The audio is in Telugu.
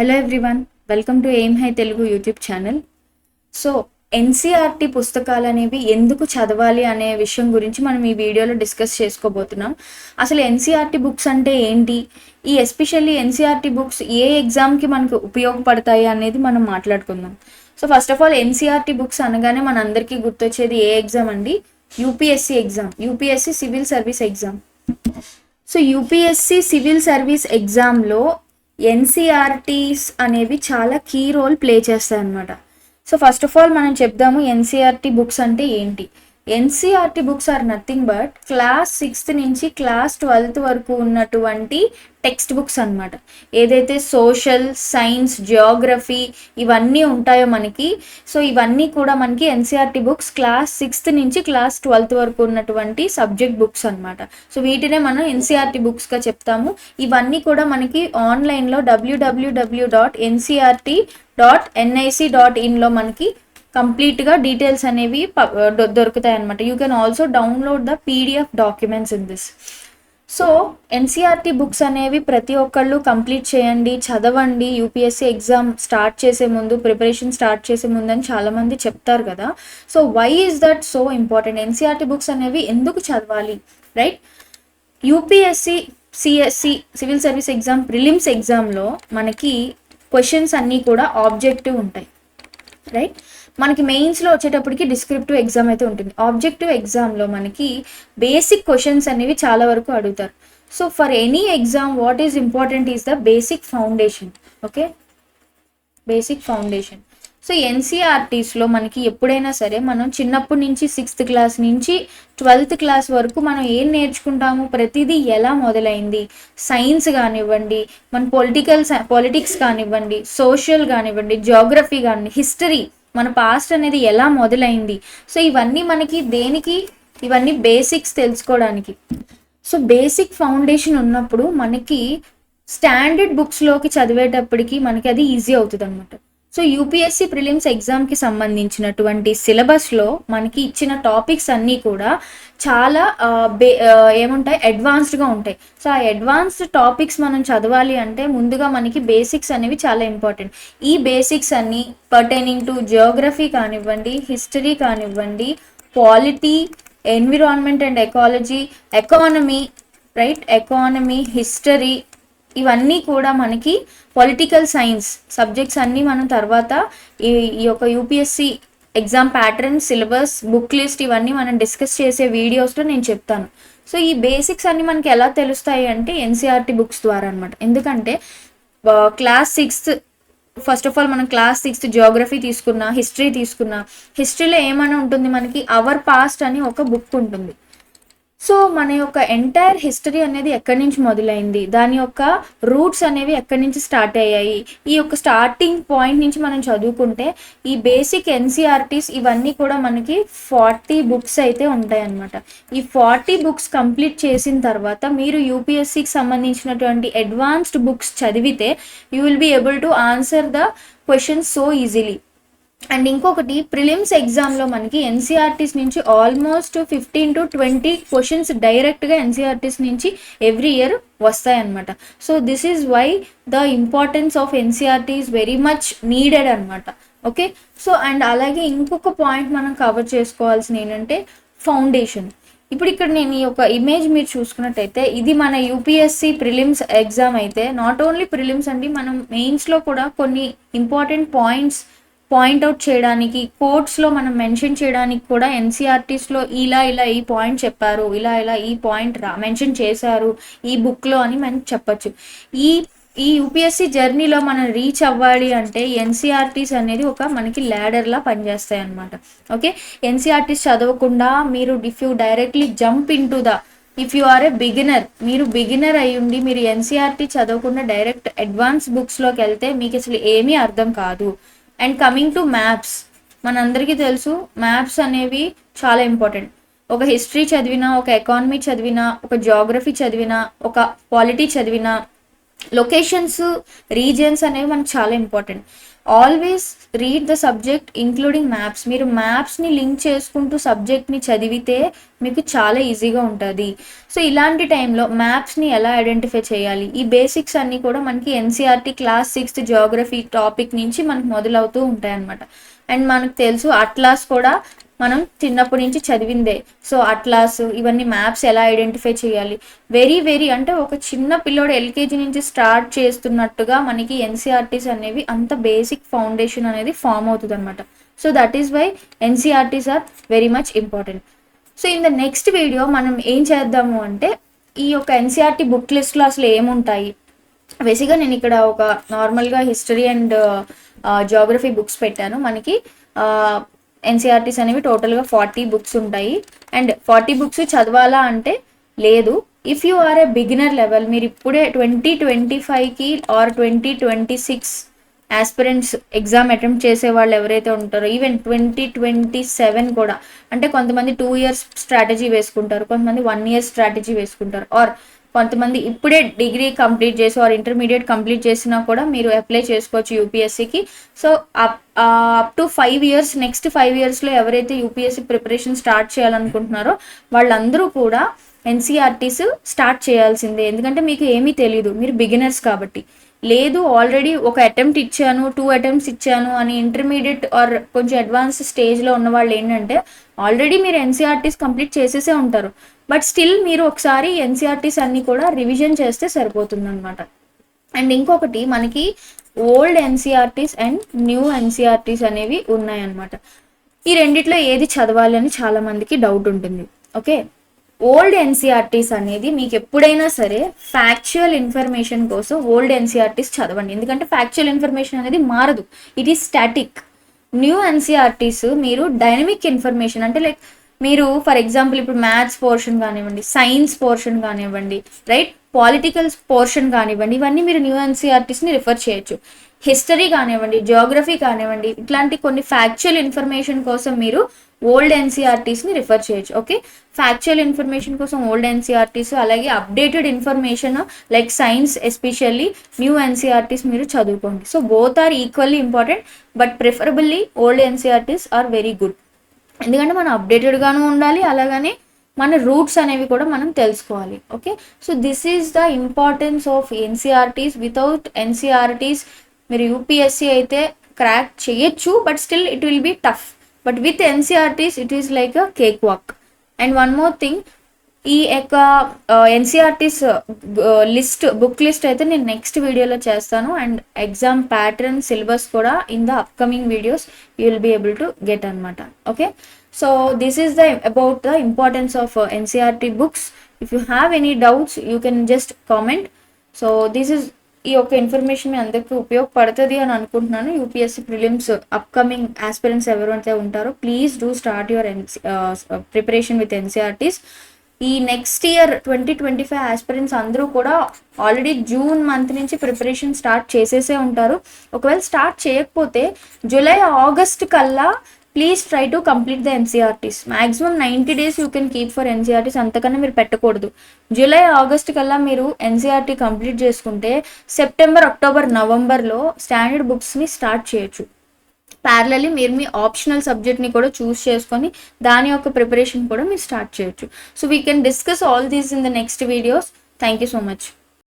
Hello everyone welcome to aim high Telugu YouTube channel so NCERT పుస్తకాలు అనేవి ఎందుకు చదవాలి అనే విషయం గురించి మనం ఈ వీడియోలో డిస్కస్ చేసుకోబోతున్నాం. అసలు ఎన్సీఆర్టీ బుక్స్ అంటే ఏంటి? ఈ ఎస్పెషల్లీ ఎన్సీఆర్టీ బుక్స్ ఏ ఎగ్జామ్కి మనకు ఉపయోగపడతాయి అనేది మనం మాట్లాడుకుందాం. So first of all NCERT books అనగానే మన అందరికీ గుర్తొచ్చేది ఏ ఎగ్జామ్ అండి? UPSC exam UPSC civil service exam so UPSC civil service ఎగ్జామ్లో ఎన్సీఆర్టీస్ అనేవి చాలా కీ రోల్ ప్లే చేస్తాయి అన్నమాట సో ఫస్ట్ ఆఫ్ ఆల్ మనం చెప్దాము ఎన్సీఆర్టీ బుక్స్ అంటే ఏంటి? NCERT books are nothing but class sixth నుంచి క్లాస్ ట్వెల్త్ వరకు ఉన్నటువంటి టెక్స్ట్ బుక్స్ అన్నమాట. ఏదైతే సోషల్ సైన్స్ జియోగ్రఫీ ఇవన్నీ ఉంటాయో మనకి సో ఇవన్నీ కూడా మనకి ఎన్సీఆర్టీ బుక్స్ క్లాస్ సిక్స్త్ నుంచి క్లాస్ ట్వెల్త్ వరకు ఉన్నటువంటి సబ్జెక్ట్ బుక్స్ అన్నమాట. సో వీటినే మనం ఎన్సీఆర్టీ బుక్స్గా చెప్తాము. ఇవన్నీ కూడా మనకి ఆన్లైన్లో WWW dot NCERT dot NIC dot ఇన్లో మనకి కంప్లీట్గా డీటెయిల్స్ అనేవి దొరుకుతాయి అనమాట you can also download the PDF documents in this so NCERT books అనేవి ప్రతి ఒక్కళ్ళు కంప్లీట్ చేయండి చదవండి. యూపీఎస్సీ ఎగ్జామ్ స్టార్ట్ చేసే ముందు ప్రిపరేషన్ స్టార్ట్ చేసే ముందు అని చాలామంది చెప్తారు కదా. So why is that so important NCERT books అనేవి ఎందుకు చదవాలి? Right UPSC CSC civil service exam prelims ఎగ్జామ్లో మనకి క్వశ్చన్స్ అన్నీ కూడా ఆబ్జెక్టివ్ ఉంటాయి. రైట్ మనకి మెయిన్స్లో వచ్చేటప్పటికి డిస్క్రిప్టివ్ ఎగ్జామ్ అయితే ఉంటుంది. ఆబ్జెక్టివ్ ఎగ్జామ్లో మనకి బేసిక్ క్వశ్చన్స్ అనేవి చాలా వరకు అడుగుతారు. So for any exam what is important is the basic foundation okay basic foundation so ఎన్సీఆర్టీస్లో మనకి ఎప్పుడైనా సరే మనం చిన్నప్పటి నుంచి సిక్స్త్ క్లాస్ నుంచి ట్వెల్త్ క్లాస్ వరకు మనం ఏం నేర్చుకుంటాము? ప్రతిదీ ఎలా మొదలైంది? సైన్స్ కానివ్వండి మన పొలిటికల్ పాలిటిక్స్ కానివ్వండి సోషల్ కానివ్వండి జోగ్రఫీ కానివ్వండి హిస్టరీ మన పాస్ట్ అనేది ఎలా మొదలైంది? సో ఇవన్నీ మనకి దేనికి? ఇవన్నీ బేసిక్స్ తెలుసుకోవడానికి. సో బేసిక్ ఫౌండేషన్ ఉన్నప్పుడు మనకి స్టాండర్డ్ బుక్స్లోకి చదివేటప్పటికి మనకి అది ఈజీ అవుతుంది అనమాట సో యూపీఎస్సీ ప్రిలిమ్స్ ఎగ్జామ్కి సంబంధించినటువంటి సిలబస్లో మనకి ఇచ్చిన టాపిక్స్ అన్నీ కూడా చాలా బే ఏముంటాయి? అడ్వాన్స్డ్గా ఉంటాయి. సో ఆ అడ్వాన్స్డ్ టాపిక్స్ మనం చదవాలి అంటే ముందుగా మనకి బేసిక్స్ అనేవి చాలా ఇంపార్టెంట్. ఈ బేసిక్స్ అన్నీ పర్టైనింగ్ టు జియోగ్రఫీ కానివ్వండి హిస్టరీ కానివ్వండి polity environment and ecology economy right? Economy history ఇవన్నీ కూడా మనకి పొలిటికల్ సైన్స్ సబ్జెక్ట్స్ అన్నీ మనం తర్వాత ఈ ఈ యొక్క UPSC exam pattern syllabus book list ఇవన్నీ మనం డిస్కస్ చేసే వీడియోస్లో నేను చెప్తాను. సో ఈ బేసిక్స్ అన్నీ మనకి ఎలా తెలుస్తాయి అంటే ఎన్సీఆర్టీ బుక్స్ ద్వారా అనమాట ఎందుకంటే class sixth first of all మనం క్లాస్ సిక్స్త్ జియోగ్రఫీ తీసుకున్నా హిస్టరీ తీసుకున్నా హిస్టరీలో ఏమైనా ఉంటుంది మనకి అవర్ పాస్ట్ అని ఒక బుక్ ఉంటుంది. సో మన యొక్క ఎంటైర్ హిస్టరీ అనేది ఎక్కడి నుంచి మొదలైంది? దాని యొక్క రూట్స్ అనేవి ఎక్కడి నుంచి స్టార్ట్ అయ్యాయి? ఈ యొక్క స్టార్టింగ్ పాయింట్ నుంచి మనం చదువుకుంటే ఈ బేసిక్ ఎన్సీఆర్టీస్ ఇవన్నీ కూడా మనకి ఫార్టీ బుక్స్ అయితే ఉంటాయి అన్నమాట ఈ ఫార్టీ బుక్స్ కంప్లీట్ చేసిన తర్వాత మీరు యూపీఎస్సికి సంబంధించినటువంటి అడ్వాన్స్డ్ బుక్స్ చదివితే you will be able to answer the questions so easily and ఇంకొకటి ప్రిలిమ్స్ ఎగ్జామ్లో మనకి ఎన్సీఆర్టీస్ నుంచి almost fifteen to twenty questions డైరెక్ట్గా ఎన్సీఆర్టీస్ నుంచి ఎవ్రీ ఇయర్ వస్తాయన్నమాట. So this is why the importance of NCERT is very much needed అనమాట ఓకే? సో అండ్ అలాగే ఇంకొక పాయింట్ మనం కవర్ చేసుకోవాల్సిన ఏంటంటే ఫౌండేషన్. ఇప్పుడు ఇక్కడ నేను ఈ యొక్క ఇమేజ్ మీరు చూసుకున్నట్టయితే ఇది మన యూపీఎస్సి ప్రిలిమ్స్ ఎగ్జామ్ అయితే నాట్ ఓన్లీ ప్రిలిమ్స్ అండి మనం మెయిన్స్లో కూడా కొన్ని ఇంపార్టెంట్ పాయింట్స్ పాయింట్అవుట్ చేయడానికి కోర్ట్స్లో మనం మెన్షన్ చేయడానికి కూడా ఎన్సీఆర్టీస్లో ఇలా ఇలా ఈ పాయింట్ చెప్పారు ఇలా ఇలా ఈ పాయింట్ రా మెన్షన్ చేశారు ఈ బుక్లో అని మనం చెప్పచ్చు. ఈ ఈ యూపీఎస్సీ జర్నీలో మనం రీచ్ అవ్వాలి అంటే ఎన్సీఆర్టీస్ అనేది ఒక మనకి ల్యాడర్లా పనిచేస్తాయి అనమాట ఓకే ఎన్సీఆర్టీస్ చదవకుండా మీరు if you directly jump in to the if you are a beginner మీరు బిగినర్ అయ్యుండి మీరు ఎన్సీఆర్టీ చదవకుండా డైరెక్ట్ అడ్వాన్స్ బుక్స్లోకి వెళ్తే మీకు అసలు ఏమీ అర్థం కాదు. అండ్ కమింగ్ టు మ్యాప్స్ మనందరికీ తెలుసు మ్యాప్స్ అనేవి చాలా ఇంపార్టెంట్ ఒక హిస్టరీ చదివినా ఒక ఎకానమీ చదివినా ఒక జాగ్రఫీ చదివినా ఒక పాలిటీ చదివినా లొకేషన్స్ రీజియన్స్ అనేవి మనకు చాలా important. Always read the subject including maps. మీరు మ్యాప్స్ని లింక్ చేసుకుంటూ సబ్జెక్ట్ని చదివితే మీకు చాలా ఈజీగా ఉంటుంది. సో ఇలాంటి టైంలో మ్యాప్స్ని ఎలా ఐడెంటిఫై చేయాలి? ఈ బేసిక్స్ అన్నీ కూడా మనకి NCERT class sixth geography topic నుంచి మనకు మొదలవుతూ ఉంటాయి అన్నమాట అండ్ మనకు తెలుసు అట్లాస్ కూడా మనం చిన్నప్పటి నుంచి చదివిందే. సో అట్లాస్ ఇవన్నీ మ్యాప్స్ ఎలా ఐడెంటిఫై చేయాలి? వెరీ వెరీ అంటే ఒక చిన్న పిల్లోడు ఎల్కేజీ నుంచి స్టార్ట్ చేస్తున్నట్టుగా మనకి ఎన్సీఆర్టీస్ అనేవి అంత బేసిక్ ఫౌండేషన్ అనేది ఫామ్ అవుతుంది అనమాట so that is why NCERTs are very much important. So in the next video మనం ఏం చేద్దాము అంటే ఈ యొక్క ఎన్సీఆర్టీ బుక్ లిస్ట్లో అసలు ఏముంటాయి? బేసిక్గా నేను ఇక్కడ ఒక నార్మల్గా హిస్టరీ అండ్ జాగ్రఫీ బుక్స్ పెట్టాను. మనకి ఎన్సీఆర్టీస్ అనేవి టోటల్గా ఫార్టీ బుక్స్ ఉంటాయి. అండ్ ఫార్టీ బుక్స్ చదవాలా అంటే లేదు. If you are a beginner level మీరు ఇప్పుడే ట్వంటీ ట్వంటీ ఫైవ్కి or twenty twenty six aspirants exam attempt చేసే వాళ్ళు ఎవరైతే ఉంటారో ఈవెన్ ట్వంటీ ట్వంటీ సెవెన్ కూడా అంటే కొంతమంది టూ ఇయర్స్ స్ట్రాటజీ వేసుకుంటారు కొంతమంది వన్ ఇయర్ స్ట్రాటజీ వేసుకుంటారు. ఆర్ కొంతమంది ఇప్పుడే డిగ్రీ కంప్లీట్ చేసి ఆర్ ఇంటర్మీడియట్ కంప్లీట్ చేసినా కూడా మీరు అప్లై చేసుకోవచ్చు యూపీఎస్సీకి. So up up to five years next five ఇయర్స్లో ఎవరైతే యూపీఎస్సీ ప్రిపరేషన్ స్టార్ట్ చేయాలనుకుంటున్నారో వాళ్ళందరూ కూడా ఎన్సీఆర్టీస్ స్టార్ట్ చేయాల్సిందే. ఎందుకంటే మీకు ఏమీ తెలియదు మీరు బిగినర్స్ కాబట్టి. లేదు ఆల్రెడీ ఒక అటెంప్ట్ ఇచ్చాను టూ అటెంప్ట్స్ ఇచ్చాను అని ఇంటర్మీడియట్ ఆర్ కొంచెం అడ్వాన్స్ స్టేజ్లో ఉన్న వాళ్ళు ఏంటంటే ఆల్రెడీ మీరు ఎన్సీఆర్టీస్ కంప్లీట్ చేసేసే ఉంటారు. బట్ స్టిల్ మీరు ఒకసారి ఎన్సీఆర్టీస్ అన్నీ కూడా రివిజన్ చేస్తే సరిపోతుందన్నమాట. అండ్ ఇంకొకటి మనకి old NCERTs and new NCERTs అనేవి ఉన్నాయన్నమాట. ఈ రెండిట్లో ఏది చదవాలి అని చాలామందికి డౌట్ ఉంటుంది. ఓకే ఓల్డ్ ఎన్సీఆర్టీస్ అనేది మీకు ఎప్పుడైనా సరే ఫ్యాక్చువల్ ఇన్ఫర్మేషన్ కోసం ఓల్డ్ ఎన్సీఆర్టీస్ చదవండి. ఎందుకంటే ఫ్యాక్చువల్ ఇన్ఫర్మేషన్ అనేది మారదు. It is static new NCERTs మీరు డైనమిక్ ఇన్ఫర్మేషన్ అంటే లైక్ మీరు ఫర్ ఎగ్జాంపుల్ ఇప్పుడు మ్యాథ్స్ పోర్షన్ కానివ్వండి సైన్స్ పోర్షన్ కానివ్వండి రైట్ పాలిటికల్ పోర్షన్ కానివ్వండి ఇవన్నీ మీరు న్యూ ఎన్సీఆర్టీస్ని రిఫర్ చేయొచ్చు. హిస్టరీ కానివ్వండి జియోగ్రఫీ కానివ్వండి ఇట్లాంటి కొన్ని ఫ్యాక్చువల్ ఇన్ఫర్మేషన్ కోసం మీరు ఓల్డ్ ఎన్సీఆర్టీస్ని రిఫర్ చేయొచ్చు ఓకే ఫ్యాక్చువల్ ఇన్ఫర్మేషన్ కోసం ఓల్డ్ ఎన్సీఆర్టీస్ అలాగే updated information like science especially new NCERTs మీరు చదువుకోండి. So both are equally important but preferably old NCERTs are very good ఎందుకంటే మనం అప్డేటెడ్గాను ఉండాలి అలాగనే మన రూట్స్ అనేవి కూడా మనం తెలుసుకోవాలి okay so this is the importance of NCERTs without NCERTs మీరు యూపీఎస్సీ అయితే క్రాక్ చేయొచ్చు but still it will be tough but with NCERTs it is like a cake walk and one more thing ఈ యొక్క ఎన్సీఆర్టీస్ లిస్ట్ బుక్ లిస్ట్ అయితే నేను నెక్స్ట్ వీడియోలో చేస్తాను. అండ్ ఎగ్జామ్ ప్యాటర్న్ సిలబస్ కూడా in the upcoming videos you will be able to get అనమాట okay so this is the about the importance of NCERT books if you have any doubts you can just comment so this is ఈ యొక్క ఇన్ఫర్మేషన్ మీ అందరికీ ఉపయోగపడుతుంది అని అనుకుంటున్నాను. యూపీఎస్సీ ప్రిలిమ్స్ అప్కమింగ్ ఆస్పిరెంట్స్ ఎవరైతే ఉంటారో please do start your NC preparation with NCERTs ఈ next year twenty twenty five aspirants అందరూ కూడా ఆల్రెడీ జూన్ మంత్ నుంచి ప్రిపరేషన్ స్టార్ట్ చేసేసే ఉంటారు. ఒకవేళ స్టార్ట్ చేయకపోతే జూలై ఆగస్ట్ కల్లా please try to complete the NCERTs maximum ninety days you can keep for NCERTs అంతకన్నా మీరు పెట్టకూడదు. జూలై ఆగస్ట్ కల్లా మీరు ఎన్సీఆర్టీ కంప్లీట్ చేసుకుంటే సెప్టెంబర్ అక్టోబర్ నవంబర్లో స్టాండర్డ్ బుక్స్ని స్టార్ట్ చేయొచ్చు. ప్యారలీ మీరు మీ ఆప్షనల్ సబ్జెక్ట్ని కూడా చూస్ చేసుకొని దాని యొక్క ప్రిపరేషన్ కూడా మీరు స్టార్ట్ చేయొచ్చు. So we can discuss all these in the next videos thank you so much